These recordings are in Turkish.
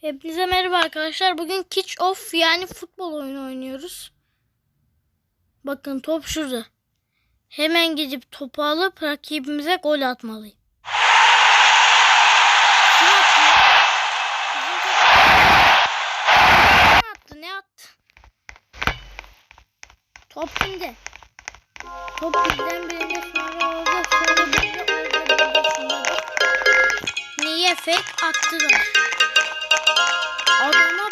Hepinize merhaba arkadaşlar. Bugün Kitch Off yani futbol oyunu oynuyoruz. Bakın top şurada. Hemen gidip topu alıp rakibimize gol atmalıyım. Ne attı? Ne attı? Top kimde? Top bizden birinde sonra orada sonra burada şunlarda. Niye fake attılar? Adama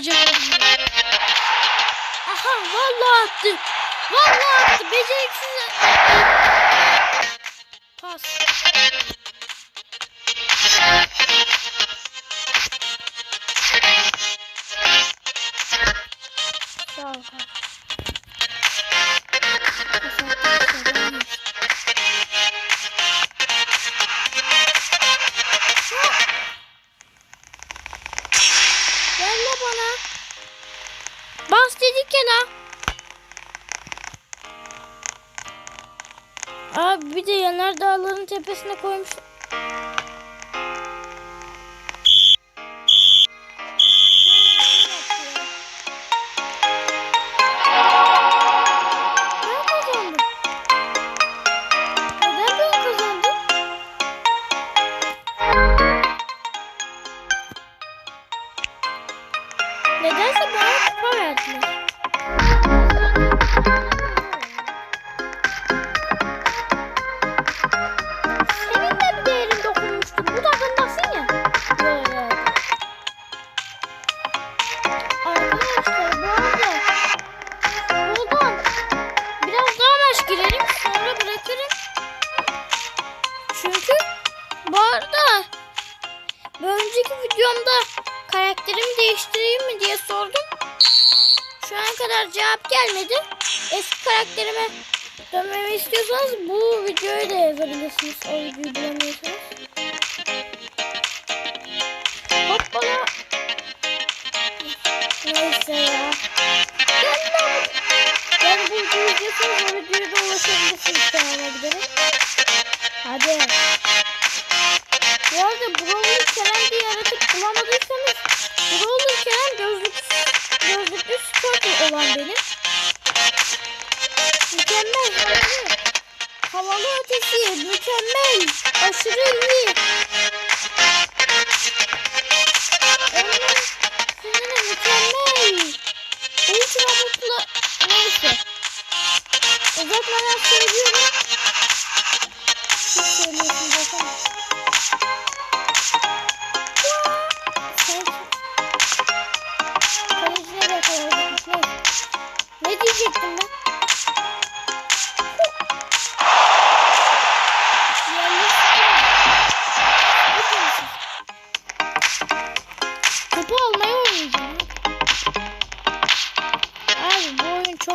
size yapacağım. Aha vallahi attı. Vallahi attı. Beceriksiz. Pas. Sağ ol kardeşim. Ver tepesine koymuş. Nedense bana kupa verdiler. O videoya da ulaşabilirsiniz kanala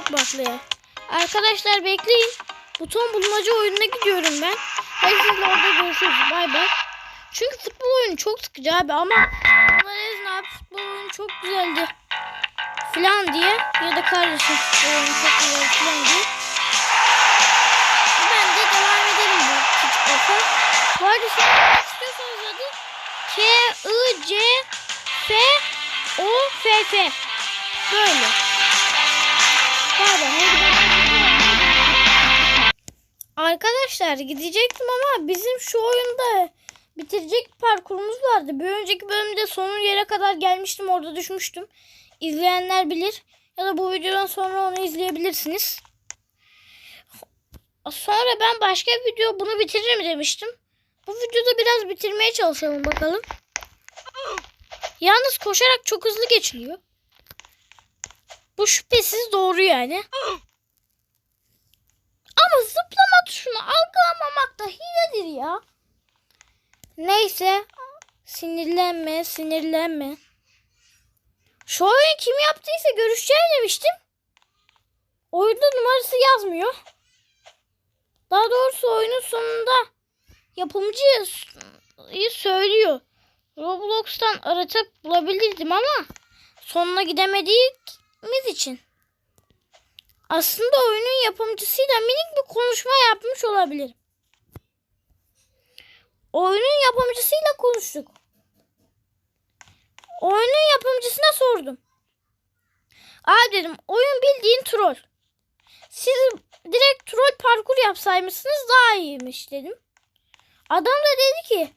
çok baklı ya. Arkadaşlar bekleyin. Buton bulmaca oyununa gidiyorum ben. Hadi sizle orada görüşürüz. Bay bay. Çünkü futbol oyunu çok sıkıcı abi ama bunlar Ezin abi futbol oyunu çok güzeldi. Falan diye ya da kardeşim futbol oyunu çok güzel falan diye. Ben de devam edelim bu küçük ofa. Bu istiyorsanız hadi K I C F O F F böyle. Arkadaşlar gidecektim ama bizim şu oyunda bitirecek parkurumuz vardı. Bir önceki bölümde sonun yere kadar gelmiştim orada düşmüştüm. İzleyenler bilir ya da bu videodan sonra onu izleyebilirsiniz. Sonra ben başka bir video bunu bitiririm demiştim. Bu videoda biraz bitirmeye çalışalım bakalım. Yalnız koşarak çok hızlı geçiliyor. Bu şüphesiz doğru yani. Ama zıplama tuşunu algılamamak da hiledir ya. Neyse. Sinirlenme, sinirlenme. Şu oyunu kim yaptıysa görüşeceğim demiştim. Oyunda numarası yazmıyor. Daha doğrusu oyunun sonunda yapımcı söylüyor. Roblox'tan aratıp bulabilirdim ama sonuna gidemediğimiz için. Aslında oyunun yapımcısıyla minik bir konuşma yapmış olabilirim. Oyunun yapımcısıyla konuştuk. Oyunun yapımcısına sordum. Abi dedim oyun bildiğin troll. Siz direkt troll parkur yapsaymışsınız daha iyiymiş dedim. Adam da dedi ki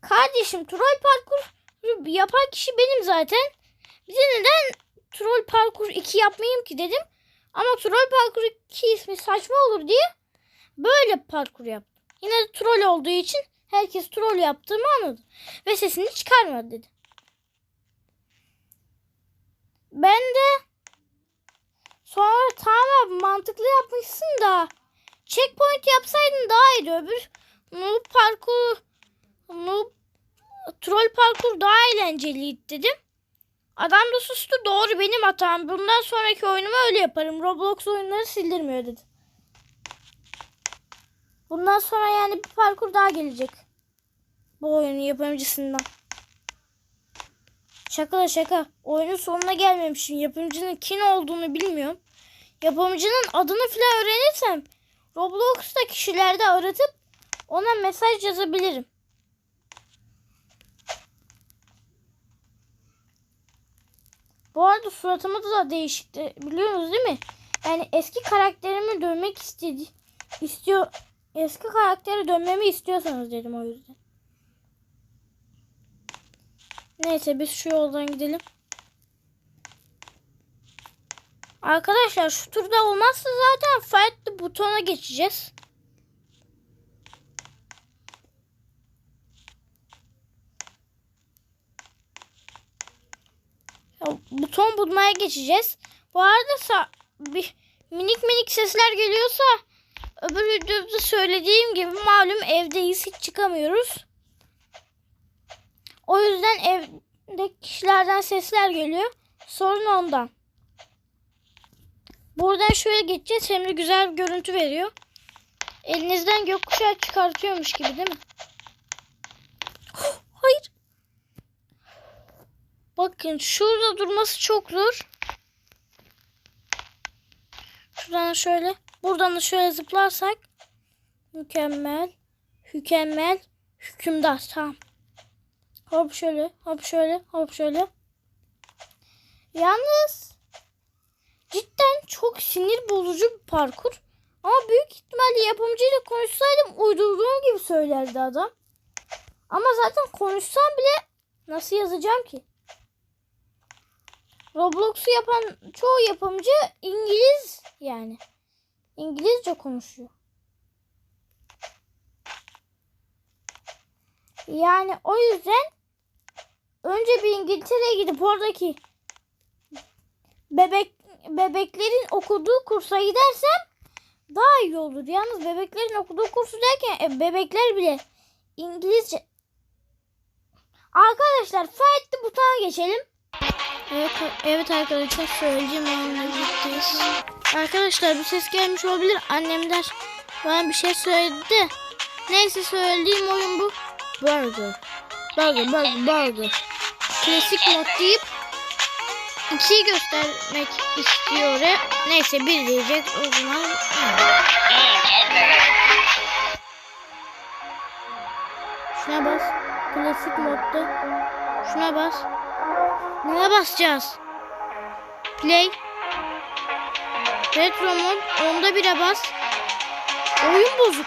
Kardeşim troll parkur yapan kişi benim zaten. Bize neden troll parkur 2 yapmayayım ki dedim. Ama troll parkur 2 ismi saçma olur diye böyle parkur yaptım. Yine de troll olduğu için herkes troll yaptığımı anladı. Ve sesini çıkarmadı dedi. Ben de sonra tamam mantıklı yapmışsın da checkpoint yapsaydın daha iyiydi. Öbür noob parkur noob troll parkur daha eğlenceliydi dedim. Adam da sustu. Doğru benim hatam. Bundan sonraki oyunumu öyle yaparım. Roblox oyunları sildirmiyor dedi. Bundan sonra yani bir parkur daha gelecek. Bu oyunun yapımcısından. Şaka da şaka. Oyunun sonuna gelmemişim. Yapımcının kim olduğunu bilmiyorum. Yapımcının adını falan öğrenirsem Roblox'ta kişilerde aratıp ona mesaj yazabilirim. Bu arada suratımı da değişikti. Biliyorsunuz değil mi? Yani eski karakterimi dönmek istedi. istiyor. Eski karaktere dönmemi istiyorsanız dedim o yüzden. Neyse biz şu yoldan gidelim. Arkadaşlar şu turda olmazsa zaten fight butona geçeceğiz. Buton bulmaya geçeceğiz. Bu arada bir minik minik sesler geliyorsa öbür videoda söylediğim gibi malum evdeyiz hiç çıkamıyoruz. O yüzden evde kişilerden sesler geliyor. Sorun ondan. Buradan şöyle geçeceğiz. Hem de güzel bir görüntü veriyor. Elinizden gökkuşağı çıkartıyormuş gibi değil mi? Hayır. Bakın şurada durması çok zor. Şuradan şöyle. Buradan da şöyle zıplarsak. Mükemmel. Mükemmel. Hükümdar. Tamam. Hop şöyle. Hop şöyle. Hop şöyle. Yalnız cidden çok sinir bozucu bir parkur. Ama büyük ihtimalle yapımcıyla konuşsaydım uydurduğum gibi söylerdi adam. Ama zaten konuşsam bile nasıl yazacağım ki? Roblox'u yapan çoğu yapımcı İngiliz yani. İngilizce konuşuyor. Yani o yüzden önce bir İngiltere'ye gidip oradaki bebek bebeklerin okuduğu kursa gidersem daha iyi olur. Yalnız bebeklerin okuduğu kursu derken e, bebekler bile İngilizce. Arkadaşlar fight'li butona geçelim. Evet, evet arkadaşlar söyleyeceğim anlayacağız. Arkadaşlar bir ses gelmiş olabilir. Annem der bana bir şey söyledi. Neyse söylediğim oyun bu. Burger. Burger, burger, burger. Klasik mod deyip ikiyi göstermek istiyor. Neyse bir diyecek o zaman. Şuna bas. Klasik modda. Şuna bas. Neye basacağız? Play. Retro mod. Onda bire bas. Oyun bozuk.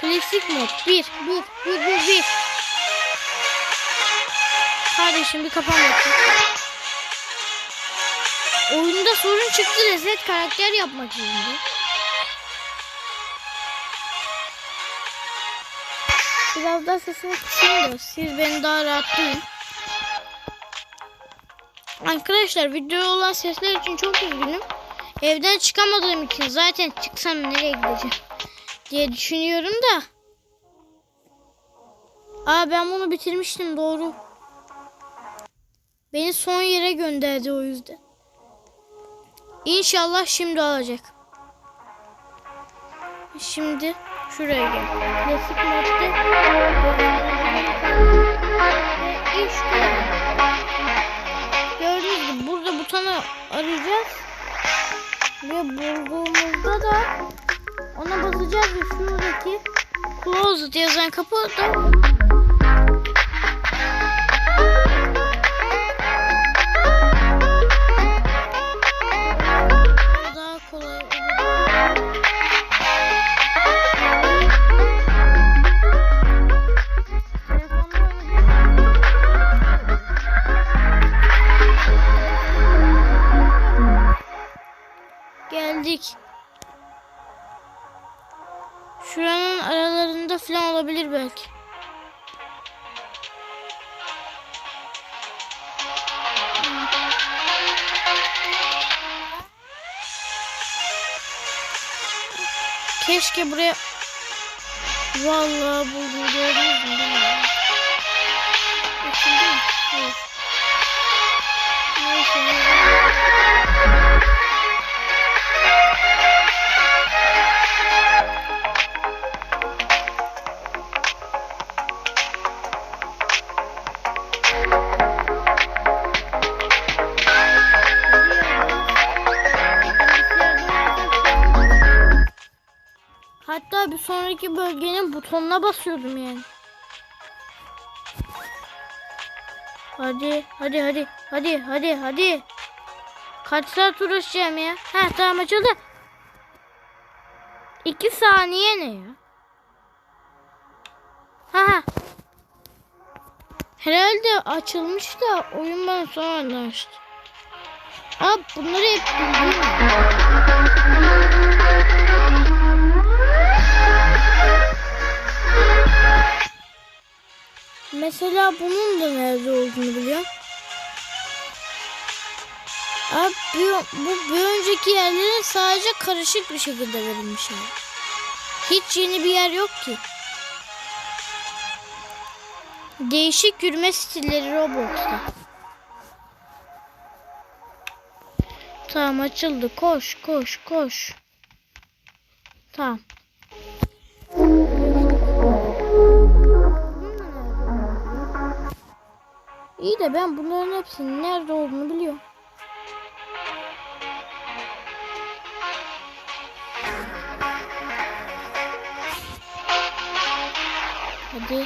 Klasik mod. Bir. Bir. Bir. Bir. Bir. Kardeşim bir kapan. Oyunda sorun çıktı. Reset karakter yapmak zorunda. Biraz daha sesini kısayım da siz beni daha rahat duyun. Arkadaşlar video olan sesler için çok üzgünüm. Evden çıkamadığım için zaten çıksam nereye gideceğim diye düşünüyorum da. Aa ben bunu bitirmiştim doğru. Beni son yere gönderdi o yüzden. İnşallah şimdi alacak. Şimdi şuraya gel. Klasik modda ve gibi butonu arayacağız. Ve bulduğumuzda da ona basacağız ve şuradaki closet yazan kapıda daha Geldik. Şuranın aralarında falan olabilir belki. Keşke buraya Vallahi buldum gördünüz mü? değil mi? Açıldı mı? Hayır. Neyse, Bir sonraki bölgenin butonuna basıyordum yani. Hadi, hadi, hadi, hadi, hadi, hadi. Kaç saat uğraşacağım ya? Ha tamam açıldı. İki saniye ne ya? Ha ha. Herhalde açılmış da oyun bana sonradan açtı. Abi bunları hep bildiğim. Mesela bunun da nerede olduğunu biliyorum. Abi bu, bu bir önceki yerlere sadece karışık bir şekilde verilmiş yani. Hiç yeni bir yer yok ki. Değişik yürüme stilleri Roblox'ta. Tamam açıldı. Koş koş koş. Tamam. İyi de ben bunların hepsinin nerede olduğunu biliyorum. Hadi.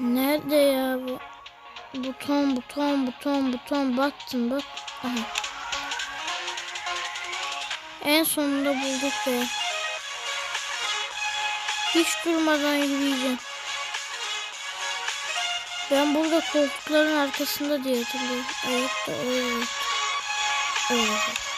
Nerede ya bu? Buton, buton, buton, buton. Baktım bak. Aha. En sonunda bulduk be. Hiç durmadan yürüyeceğim. Ben burada koltukların arkasında diye hatırlıyorum. Evet de öyle. Öyle.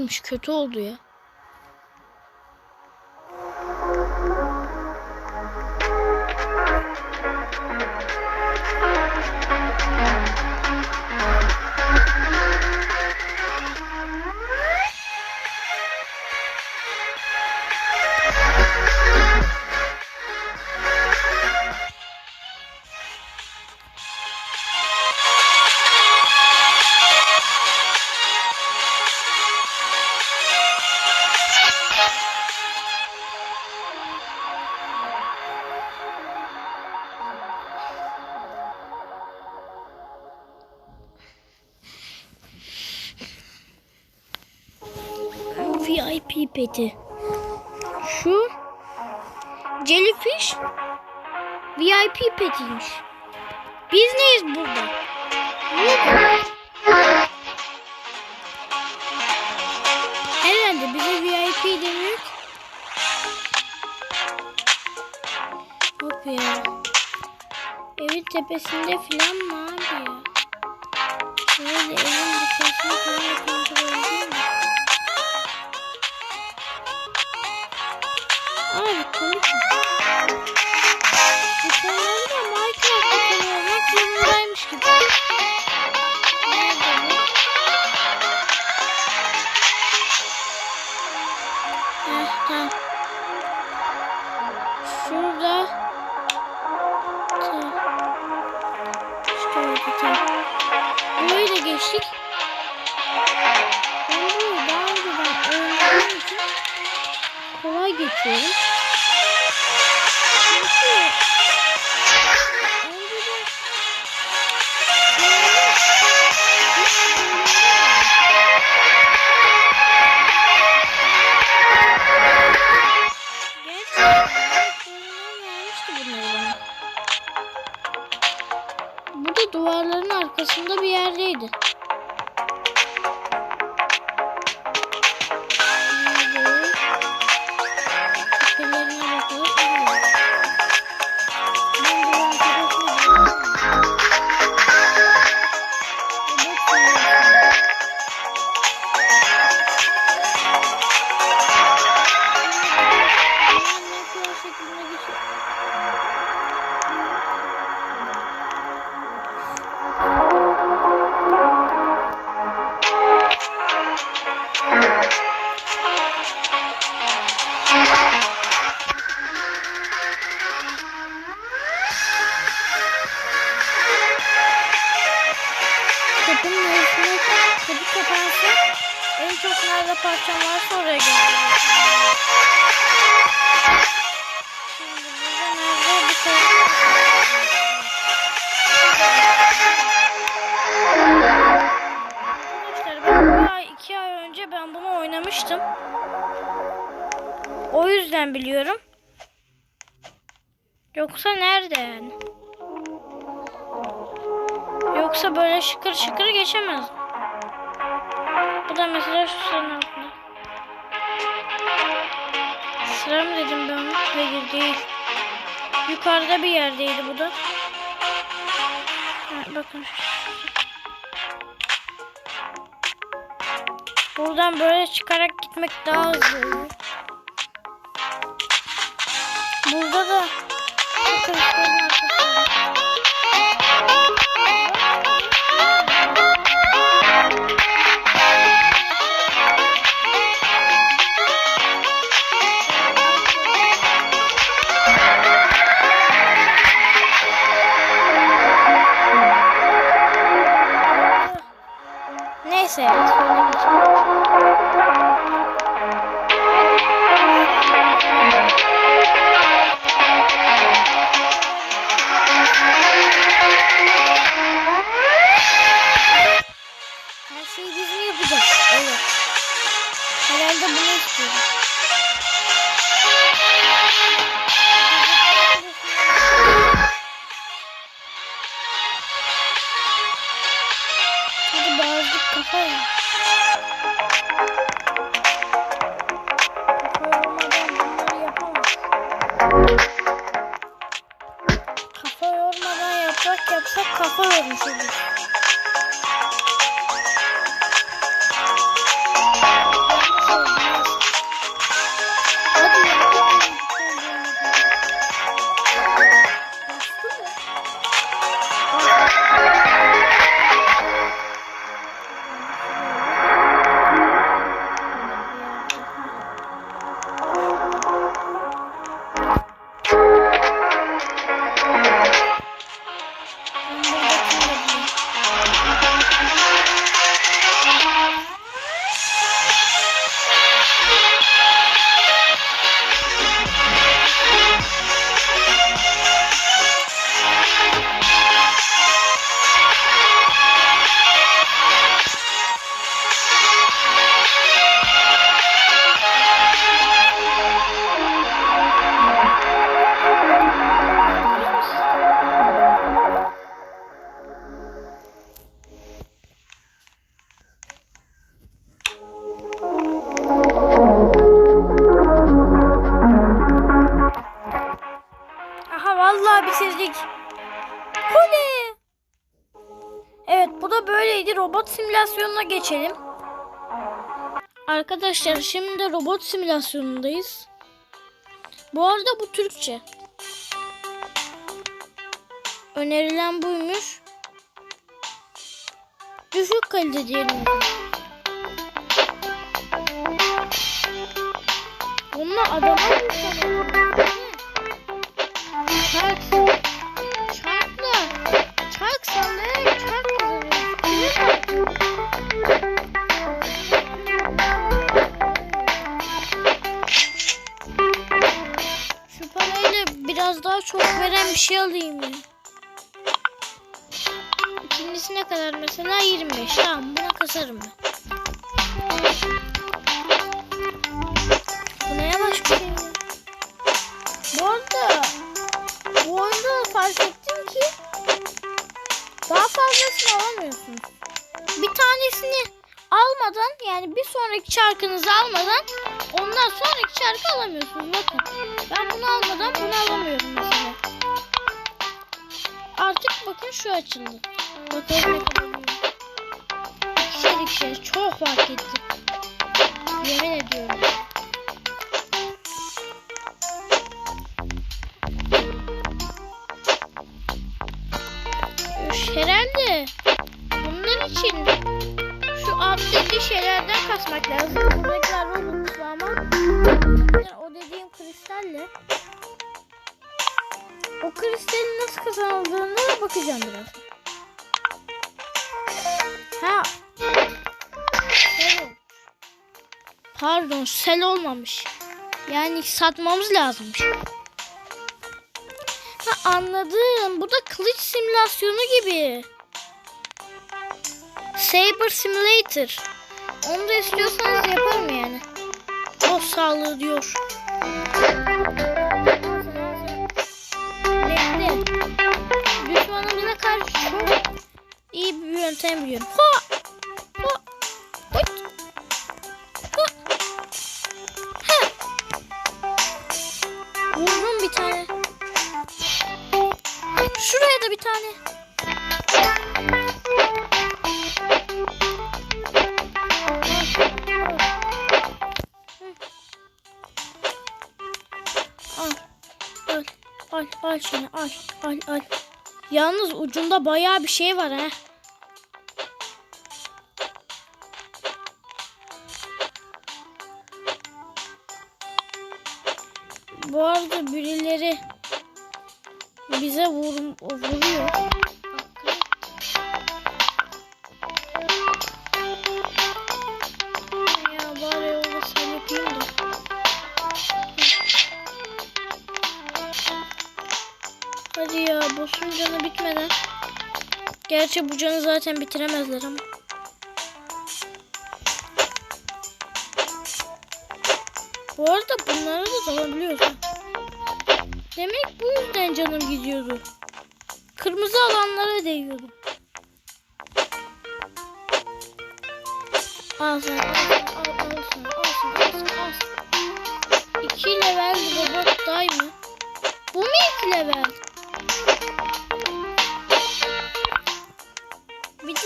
değilmiş kötü oldu ya. pipeti. Şu jellyfish VIP petiymiş. Biz neyiz burada? Herhalde bize VIP demek. Hop ya. Evin tepesinde filan mı? 行 Yoksa nereden? Yoksa böyle şıkır şıkır geçemez. Bu da mesela şu sıranın altında. Sıra mı dedim ben? Hayır değil. Yukarıda bir yerdeydi bu da. Ha, bakın. Buradan böyle çıkarak gitmek daha hızlı. Burada da Neyse. Beceriksizlik. Kule. Evet bu da böyleydi. Robot simülasyonuna geçelim. Arkadaşlar şimdi de robot simülasyonundayız. Bu arada bu Türkçe. Önerilen buymuş. Düşük kalite diyelim. Bununla adama Çarksın. İkincisi ne kadar mesela 25. Tamam buna kasarım ben. Bu ne yavaş bir şey ya. Bu arada bu oyunda fark ettim ki daha fazlasını alamıyorsunuz. Bir tanesini almadan yani bir sonraki çarkınızı almadan ondan sonraki çarkı alamıyorsunuz. Bakın ben bunu almadan bunu alamıyorum mesela. Artık bakın şu açıldı. İkişer ikişer çok fark etti. Yemin ediyorum. Herhalde bunlar için şu alttaki şeylerden kasmak lazım. Buradakiler Robux'lu ama yani o dediğim kristalle o kristalin nasıl kazanıldığına bakacağım biraz. Pardon sel olmamış. Yani satmamız lazımmış. Ha anladım. Bu da kılıç simülasyonu gibi. Saber Simulator. Onu da istiyorsanız yaparım yani. Boss sağlığı diyor. Bekle. Düşmanımıza karşı çok iyi bir yöntem biliyorum. Ha! Al. Şunu. Al. Al. Al. Yalnız ucunda bayağı bir şey var ha. Bu arada birileri bize vur, vuruyor. Gerçi bu canı zaten bitiremezler ama. Bu arada bunları da dalabiliyorsun. Demek bu yüzden canım gidiyordu. Kırmızı alanlara değiyordu. Al sana, al al, al sana, al sana, al sana, al. İki level robot day mı? Bu mu iki level?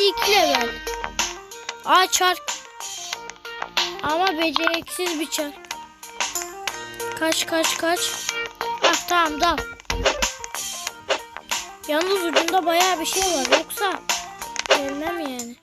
İki level. Aa çark. Ama beceriksiz bir çark. Kaç kaç kaç. Ah tamam dal. Yalnız ucunda bayağı bir şey var. Yoksa gelmem yani.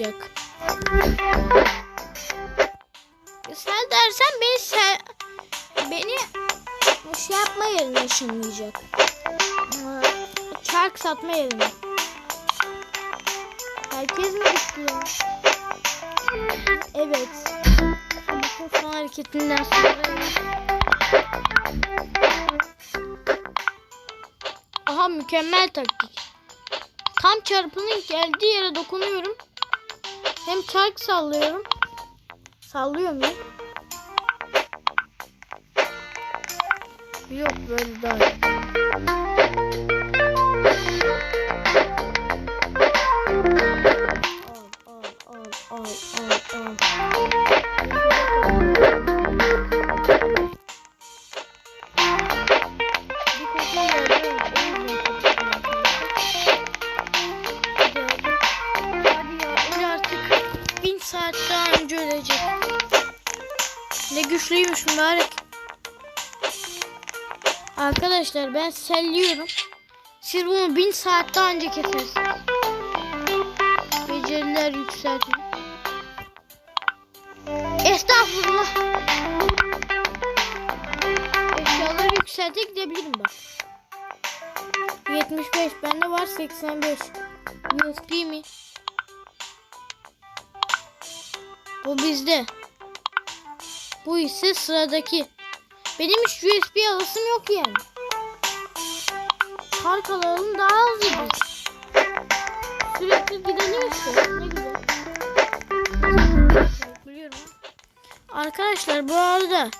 Işınlayacak. Sel dersen beni sel, beni şey yapma yerine ışınlayacak. Çark satma yerine. Herkes mi düştü ya? Evet. Bütün son hareketinden sonra Aha mükemmel taktik. Tam çarpının geldiği yere dokunuyorum. Hem çark sallıyorum. Sallıyor muyum? Yok böyle daha Arkadaşlar ben selliyorum. Siz bunu bin saat daha önce kesersiniz. Beceriler yükseltin. Estağfurullah. Eşyaları yükselte gidebilirim bak. 75 bende var 85. USB mi? Bu bizde. Bu ise sıradaki. Benim hiç USB alasım yok yani. Park alalım daha az gidiyor. Sürekli işte. Ne güzel. Biliyorum. Arkadaşlar bu arada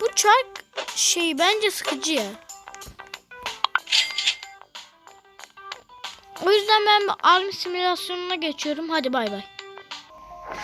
bu çark şey bence sıkıcı ya. O yüzden ben army simülasyonuna geçiyorum. Hadi bay bay.